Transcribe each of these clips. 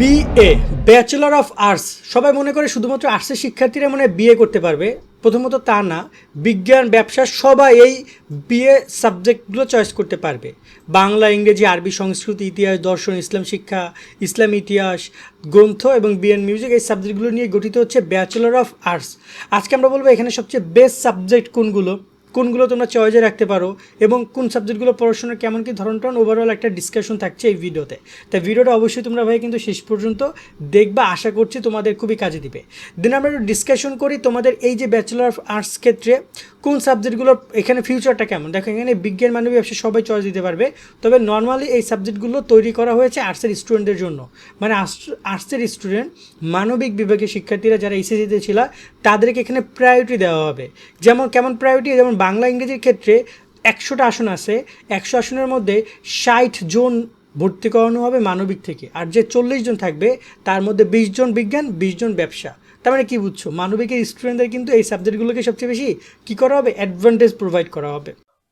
BA bachelor of arts সবাই মনে করে শুধুমাত্র আর্টসের শিক্ষার্থীরা মনে বিএ করতে পারবে। প্রথমত তা না, বিজ্ঞান, ব্যবসা, সবাই এই বিএ সাবজেক্টগুলো চয়েস করতে পারবে। বাংলা, ইংরেজি, আরবি, সংস্কৃত, ইতিহাস, দর্শন, ইসলাম শিক্ষা, ইসলাম ইতিহাস, গ্রন্থ এবং বিএন মিউজিক এই সাবজেক্টগুলো নিয়ে গঠিত হচ্ছে ব্যাচেলর অফ আর্টস আজকে আমরা বলব এখানে সবচেয়ে বেস্ট সাবজেক্ট কোনগুলো? কোনগুলো তোমরা চয়েজে রাখতে পারো এবং কোন সাবজেক্টগুলো পড়াশোনার কেমন কি ধরন টন ওভারঅল একটা ডিসকাশন থাকছে এই ভিডিওতে তাই ভিডিওটা অবশ্যই তোমরা ভাই কিন্তু শেষ পর্যন্ত দেখবা, আশা করছি তোমাদের খুবই কাজে দিবে। দেন আমরা একটু ডিসকাশন করি তোমাদের এই যে ব্যাচেলর অফ আর্টস ক্ষেত্রে কোন সাবজেক্টগুলো এখানে ফিউচারটা কেমন? দেখো, এখানে বিজ্ঞান, মানবী ব্যবসা সবাই চয়েস দিতে পারবে। তবে নর্মালি এই সাবজেক্টগুলো তৈরি করা হয়েছে আর্টসের স্টুডেন্টদের জন্য। মানে আর্টসের স্টুডেন্ট মানবিক বিভাগের শিক্ষার্থীরা যারা এসএসসিতে ছিল, তাদেরকে এখানে প্রায়োরিটি দেওয়া হবে। যেমন, কেমন প্রায়োরিটি যেমন বাংলা ইংরেজির ক্ষেত্রে একশোটা আসন আছে, একশো আসনের মধ্যে ষাট জন ভর্তি করানো হবে মানবিক থেকে। আর যে চল্লিশ জন থাকবে, তার মধ্যে বিশ জন বিজ্ঞান, বিশ জন ব্যবসা। তার মানে কী বুঝছ? মানবিকের স্টুডেন্টদের কিন্তু এই সাবজেক্টগুলোকে সবচেয়ে বেশি কী করা হবে? অ্যাডভান্টেজ প্রোভাইড করা হবে।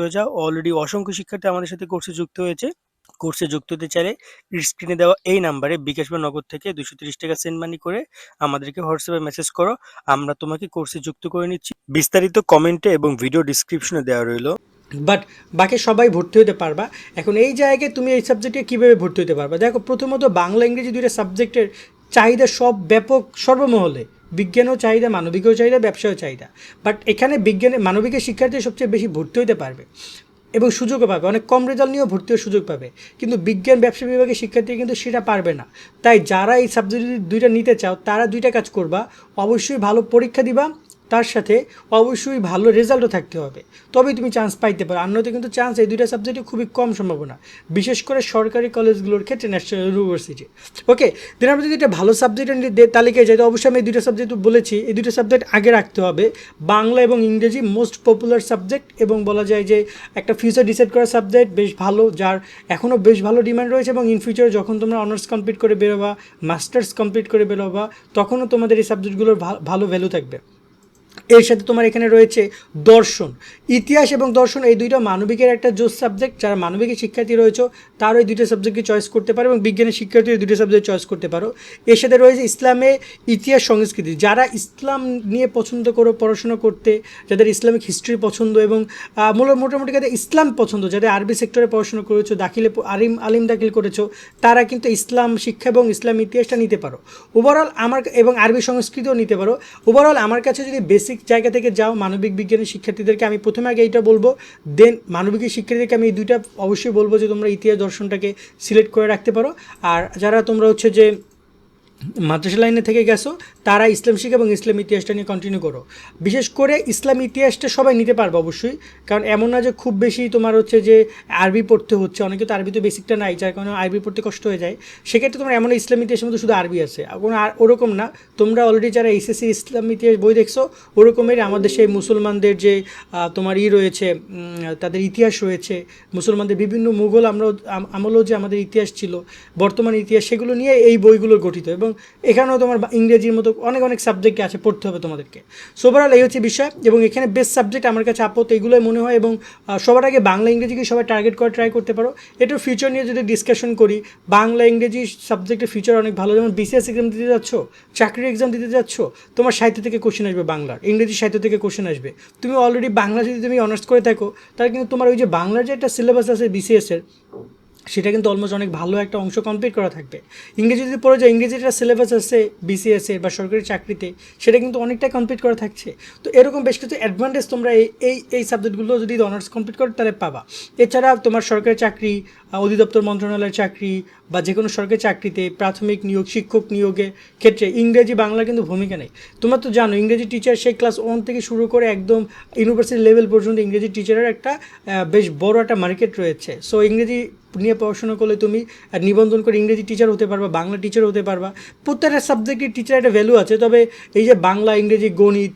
হয়ে যাও। অলরেডি অসংখ্য শিক্ষার্থী আমাদের সাথে কোর্সে যুক্ত হয়েছে। কোর্সে যুক্ত হতে চাইলে স্ক্রিনে দেওয়া এই নাম্বারে বিকাশ বা থেকে দুশো তিরিশ টাকা সেন্ড মানি করে আমাদেরকে হোয়াটসঅ্যাপে মেসেজ করো। আমরা তোমাকে কোর্সে যুক্ত করে নিচ্ছি। বিস্তারিত কমেন্টে এবং ভিডিও ডিসক্রিপশনে দেওয়া রইল। বাট বাকি সবাই ভর্তি হতে পারবা। এখন এই জায়গায় তুমি এই সাবজেক্টে কীভাবে ভর্তি হতে পারবা? দেখো, প্রথমত বাংলা ইংরেজি দুইটা সাবজেক্টের চাহিদা সব ব্যাপক, সর্বমহলে। বিজ্ঞানও চাহিদা, মানবিকও চাহিদা, ব্যবসায়ও চাহিদা। বাট এখানে বিজ্ঞানে, মানবিকের শিক্ষার্থী সবচেয়ে বেশি ভর্তি হতে পারবে এবং সুযোগও পাবে। অনেক কম রেজাল্ট নিয়েও ভর্তি হওয়ার সুযোগ পাবে। কিন্তু বিজ্ঞান, ব্যবসা বিভাগের শিক্ষার্থী কিন্তু সেটা পারবে না। তাই যারা এই সাবজেক্ট দুইটা নিতে চাও, তারা দুইটা কাজ করবা। অবশ্যই ভালো পরীক্ষা দিবা। তার সাথে অবশ্যই ভালো রেজাল্টও থাকতে হবে। তবেই তুমি চান্স পাইতে পারো। অন্যতে কিন্তু চান্স এই দুইটা সাবজেক্টে খুবই কম সম্ভাবনা। বিশেষ করে সরকারি কলেজগুলোর ক্ষেত্রে ন্যাশনাল ইউনিভার্সিটি ওকে দেন আমরা যদি একটা ভালো সাবজেক্টের তালিকায় যাই, তো অবশ্যই আমি এই দুইটা সাবজেক্ট বলেছি। এই দুটো সাবজেক্ট আগে রাখতে হবে। বাংলা এবং ইংরেজি মোস্ট পপুলার সাবজেক্ট এবং বলা যায় যে একটা ফিউচার ডিসাইড করা সাবজেক্ট বেশ ভালো, যার এখনও বেশ ভালো ডিমান্ড রয়েছে এবং ইন ফিউচার যখন তোমরা অনার্স কমপ্লিট করে বেরোবা মাস্টার্স কমপ্লিট করে বেরোবা, তখনও তোমাদের এই সাবজেক্টগুলোর ভালো ভ্যালু থাকবে। এর সাথে তোমার এখানে রয়েছে দর্শন। ইতিহাস এবং দর্শন এই দুইটা মানবিকের একটা জোস সাবজেক্ট যারা মানবিকের শিক্ষার্থী রয়েছে, তারও এই দুইটা সাবজেক্টকে চয়েস করতে পারো এবং বিজ্ঞানের শিক্ষার্থী এই দুটো সাবজেক্ট চয়েস করতে পারো। এর সাথে রয়েছে ইসলামে ইতিহাস সংস্কৃতি। যারা ইসলাম নিয়ে পছন্দ করো, পড়াশোনা করতে, যাদের ইসলামিক হিস্ট্রি পছন্দ এবং মূলত মোটামুটি যাদের ইসলাম পছন্দ, যাদের আরবি সেক্টরে পড়াশোনা করেছ, দাখিলে আলিম আলিম দাখিল করেছ, তারা কিন্তু ইসলাম শিক্ষা এবং ইসলাম ইতিহাসটা নিতে পারো। ওভারঅল আমার, এবং আরবি সংস্কৃতিও নিতে পারো। ওভারঅল আমার কাছে যদি বেসিক জায়গা থেকে যাও মানবিক বিজ্ঞানের শিক্ষার্থীদেরকে, আমি প্রথমে আগে এইটা বলব। দেন মানবিক শিক্ষার্থীদেরকে আমি এই দুইটা অবশ্যই বলব যে তোমরা ইতিহাস দর্শনটাকে সিলেক্ট করে রাখতে পারো। আর যারা তোমরা হচ্ছে যে মাদ্রাসা লাইনে থেকে গেছো, তারা ইসলাম শিখা এবং ইসলাম ইতিহাসটা নিয়ে কন্টিনিউ করো। বিশেষ করে ইসলাম ইতিহাসটা সবাই নিতে পারবে অবশ্যই, কারণ এমন না যে খুব বেশি তোমার হচ্ছে যে আরবি পড়তে হচ্ছে, অনেকে তো আরবি তো বেসিকটা নাই, যার কারণে আরবি পড়তে কষ্ট হয়ে যায়। সেক্ষেত্রে তোমার এমন ইসলাম ইতিহাসের মধ্যে শুধু আরবি আছে। কোনো আর ওরকম না, তোমরা অলরেডি যারা এসএসসি ইসলাম ইতিহাস বই দেখছ ওরকমের আমাদের সেই মুসলমানদের যে তোমার ই রয়েছে তাদের ইতিহাস রয়েছে, মুসলমানদের বিভিন্ন মুঘল আমরা আমলেও যে আমাদের ইতিহাস ছিল, বর্তমান ইতিহাস, সেগুলো নিয়ে এই বইগুলো গঠিত। এবং এখানেও তোমার ইংরেজির মতো অনেক অনেক সাবজেক্ট আছে, পড়তে হবে তোমাদেরকে। সোভারাল এই হচ্ছে বিষয়, এবং এখানে বেস্ট সাবজেক্ট আমার কাছে আপত এগুলোই মনে হয়, এবং সবার আগে বাংলা ইংরেজিকে সবাই টার্গেট করে ট্রাই করতে পারো। এটার ফিউচার নিয়ে যদি ডিসকাশন করি, বাংলা ইংরেজি সাবজেক্টের ফিউচার অনেক ভালো, যেমন বিসিএস এক্সাম দিতে যাচ্ছ, চাকরির এক্সাম দিতে যাচ্ছ, তোমার সাহিত্য থেকে কোশ্চেন আসবে বাংলার, ইংরেজি সাহিত্য থেকে কোশ্চেন আসবে। তুমি অলরেডি বাংলা যদি তুমি অনার্স করে থাকো, তাহলে কিন্তু তোমার ওই যে বাংলার যে একটা সিলেবাস আছে বিসিএসের সেটা কিন্তু অলমোস্ট অনেক ভালো একটা অংশ কমপ্লিট করা থাকবে। ইংরেজি যদি পড়ে যায়, ইংরেজির একটা সিলেবাস আছে বিসিএসে বা সরকারি চাকরিতে, সেটা কিন্তু অনেকটা কমপ্লিট করা থাকছে। তো এরকম বেশ কিছু অ্যাডভান্টেজ তোমরা এই এই এই সাবজেক্টগুলো যদি অনার্স কমপ্লিট করো, তাহলে পাবা। এছাড়া তোমার সরকারি চাকরি অধিদপ্তর মন্ত্রণালয়ের চাকরি বা যে কোনো সরকারি চাকরিতে প্রাথমিক নিয়োগ, শিক্ষক নিয়োগের ক্ষেত্রে ইংরেজি, বাংলা কিন্তু ভূমিকা নেই। তোমরা তো জানো, ইংরেজি টিচার সেই ক্লাস ওয়ান থেকে শুরু করে একদম ইউনিভার্সিটি লেভেল পর্যন্ত ইংরেজি টিচারের একটা বেশ বড় একটা মার্কেট রয়েছে। সো ইংরেজি নিয়ে পড়াশোনা করলে তুমি নিবন্ধন করে ইংরেজি টিচার হতে পারবা, বাংলা টিচার হতে পারবা। প্রত্যেকটা সাবজেক্টের টিচার একটা ভ্যালু আছে, তবে এই যে বাংলা, ইংরেজি, গণিত,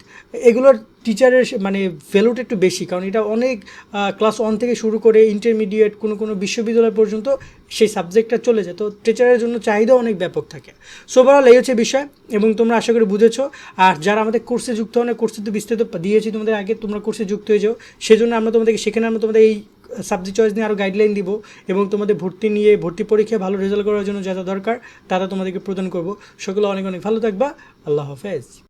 এগুলোর টিচারের মানে ভ্যালুটা একটু বেশি, কারণ এটা অনেক ক্লাস ওয়ান থেকে শুরু করে ইন্টারমিডিয়েট কোনো কোনো বিশ্ববিদ্যালয় পর্যন্ত সেই সাবজেক্টটা চলে যায়। তো টিচারের জন্য চাহিদা অনেক ব্যাপক থাকে। সো ওভারঅল এই হচ্ছে বিষয়, এবং তোমরা আশা করি বুঝেছ। আর যারা আমাদের কোর্সে যুক্ত হয় কোর্সে তো বিস্তারিত দিয়েছি তোমাদের আগে, তোমরা কোর্সে যুক্ত হয়ে যাও। সেজন্য আমরা তোমাদেরকে, সেখানে আমরা তোমাদের এই সাবজেক্ট চয়েস নিয়ে আরও গাইডলাইন দিব এবং তোমাদের ভর্তি নিয়ে ভর্তি পরীক্ষায় ভালো রেজাল্ট করার জন্য যা যা দরকার তারা তোমাদেরকে প্রদান করব। সকলে অনেক অনেক ভালো থাকবা। আল্লাহ হাফেজ।